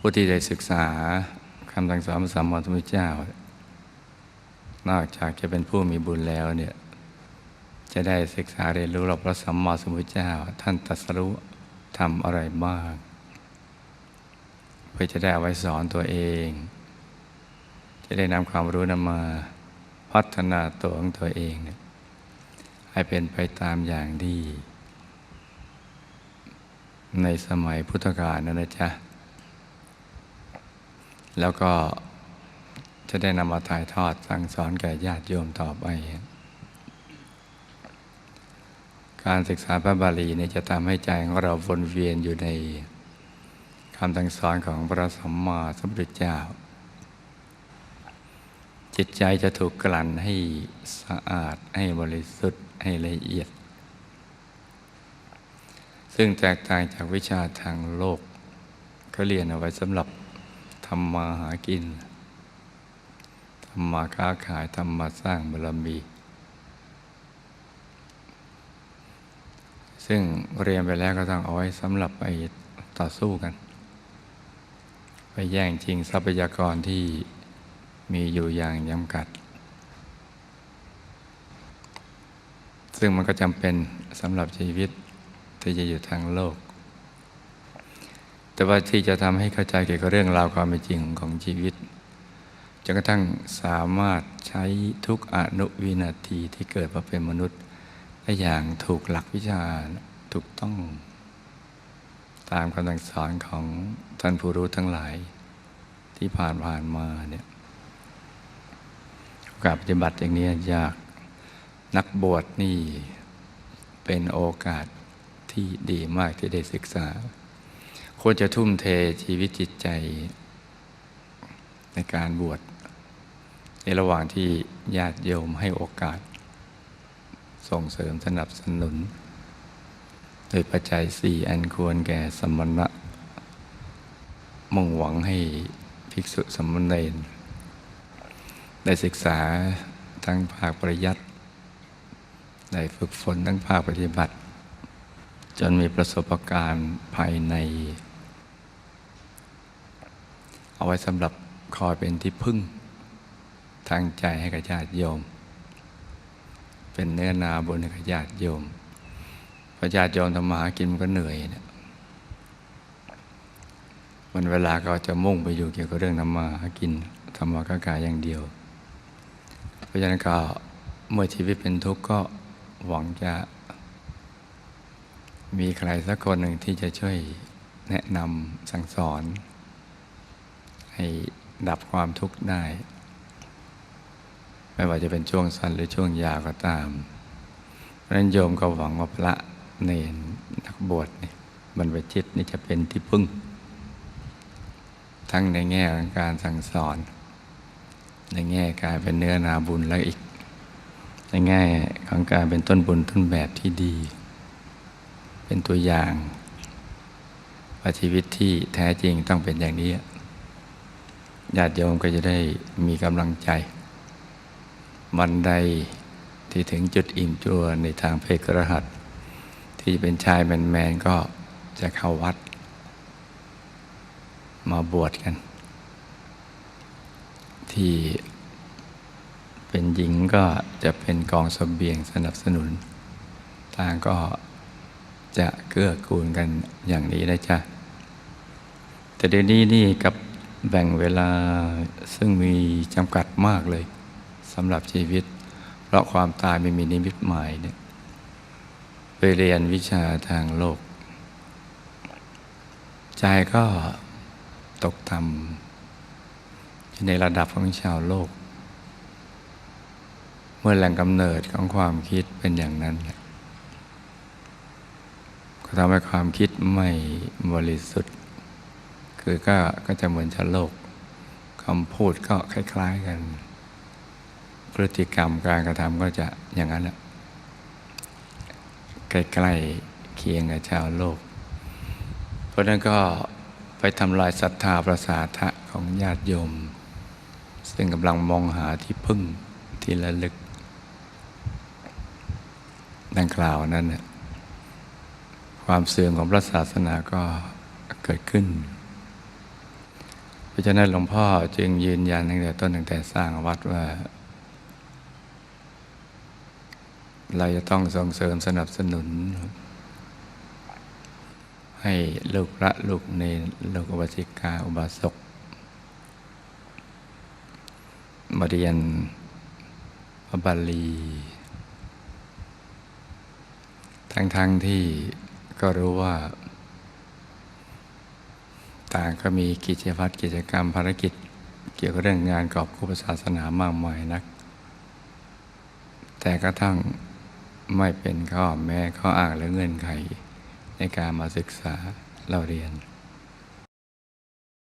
ผู้ที่ได้ศึกษาคำสั่งสอนพระสัมมาสัมพุทธเจ้า นอกจากจะเป็นผู้มีบุญแล้วเนี่ยจะได้ศึกษาเรียนรู้เราพระสัมมาสัมพุทธเจ้า ท่านตรัสรู้ทำอะไรบ้างเพื่อจะได้เอาไว้สอนตัวเอง จะได้นำความรู้นั้นมาพัฒนาตัวของตัวเองเนี่ยให้เป็นไปตามอย่างดี ในสมัยพุทธกาลนั่นนะจ๊ะ แล้วก็จะได้นำมาถ่ายทอดสั่งสอนแก่ญาติโยมต่อไป การศึกษาพระบาลีนี่จะทำให้ใจของเราวนเวียนอยู่ในคำสั่งสอนของพระสัมมาสัมพุทธเจ้า จิตใจจะถูกกลั่นให้สะอาดให้บริสุทธิ์ให้ละเอียด ซึ่งแตกต่างจากวิชาทางโลกเขาเรียนเอาไว้สำหรับ ทำมาหากินทำมาค้าขายทำมาสร้างบารมี ซึ่งเรียนไปแล้วก็ต้องเอาไว้สำหรับไปต่อสู้กัน ไปแย่งชิงทรัพยากรที่มีอยู่อย่างจำกัด ซึ่งมันก็จำเป็นสำหรับชีวิตที่จะอยู่ทางโลก แต่ว่าที่จะทำให้เข้าใจเกี่ยวกับเรื่องราวความเป็นจริงของชีวิตจนกระทั่งสามารถใช้ทุกอนุวินาทีที่เกิดมาเป็นมนุษย์ได้อย่างถูกหลักวิชาถูกต้อง ตามคำสั่งสอนของท่านผู้รู้ทั้งหลายที่ผ่านผ่านมาเนี่ยการปฏิบัติอย่างนี้ยากนักบวชนี่เป็นโอกาสที่ดีมากที่ได้ศึกษา ควรจะทุ่มเทชีวิตจิตใจ ในการบวชในระหว่างที่ญาติโยมให้โอกาส ส่งเสริมสนับสนุน โดยปัจจัยสี่อันควรแก่สมณะมุ่งหวังให้ภิกษุสมณเณรได้ศึกษาทั้งภาคปริยัติได้ฝึกฝนทั้งภาคปฏิบัติ จนมีประสบการณ์ภายใน เอาไว้สำหรับคอยเป็นที่พึ่ง ทางใจให้กับญาติโยม เป็นเนื้อนาบุญให้กับญาติโยมพระญาติโยมทำมาหากินมันก็เหนื่อยเนี่ยมันเวลาก็จะมุ่งไปอยู่เกี่ยวกับเรื่องทำมาหากินทำมาค้าขายอย่างเดียว เพราะฉะนั้นก็เมื่อชีวิตเป็นทุกข์ก็หวังจะ มีใครสักคนหนึ่งที่จะช่วยแนะนำสั่งสอน ให้ดับความทุกข์ได้ ไม่ว่าจะเป็นช่วงสั้นหรือช่วงยาวก็ตามเพราะฉะนั้นโยมก็หวังว่าพระเนนนักบวชนี่บรรพชิตนี่จะเป็นที่พึ่ง ทั้งในแง่ของการสั่งสอน ในแง่การเป็นเนื้อนาบุญแล้วอีก ในแง่ของการเป็นต้นบุญต้นแบบที่ดี เป็นตัวอย่างว่าชีวิตที่แท้จริงต้องเป็นอย่างนี้ ญาติโยมก็จะได้มีกำลังใจบันไดที่ถึงจุดอิ่มจัวในทางเพศกระหัสที่เป็นชายแมนๆก็จะเข้าวัด มาบวชกัน ที่เป็นหญิงก็จะเป็นกองสเสบียงสนับสนุนทางก็จะเกื้อกูลกันอย่างนี้นะจ๊ะ แต่เดี๋ยวนี้นี่กับ แบ่งเวลาซึ่งมีจำกัดมากเลยสำหรับชีวิต เพราะความตายไม่มีนิมิตหมายเนี่ยไปเรียนวิชาทางโลก ใจก็ตกต่ำในระดับของชาวโลก เมื่อแหล่งกำเนิดของความคิดเป็นอย่างนั้นก็ทำให้ความคิดไม่บริสุทธิ์ คือก็ก็จะเหมือนชาวโลกคำพูดก็คล้าย ๆกัน พฤติกรรมการกระทำก็จะอย่างนั้นแหละใกล้ๆเคียงกับชาวโลก เพราะนั้นก็ไปทำลายศรัทธาประสาทะของญาติโยม ซึ่งกำลังมองหาที่พึ่งที่ระลึก ดังกล่าวนั้นเนี่ยความเสื่อมของพระศาสนาก็เกิดขึ้น ราะฉะนั้นหลวงพ่อจึงยืนยันตั้งแต่ต้นตั้งแต่สร้างวัดว่า เราจะต้องส่งเสริมสนับสนุน ให้ลูกละลูกเนลูกอุบาสิกาอุบาสกมาเรียนพระบาลี ทั้งๆทที่ก็รู้ว่า ต่างก็มีกิจวัตรกิจกรรมภารกิจ เกี่ยวกับเรื่องงานกอบกู้ศาสนามากมายนัก แต่กระทั่งไม่เป็นข้อแม้ข้ออ้างและเงื่อนไขในการมาศึกษาเราเรียน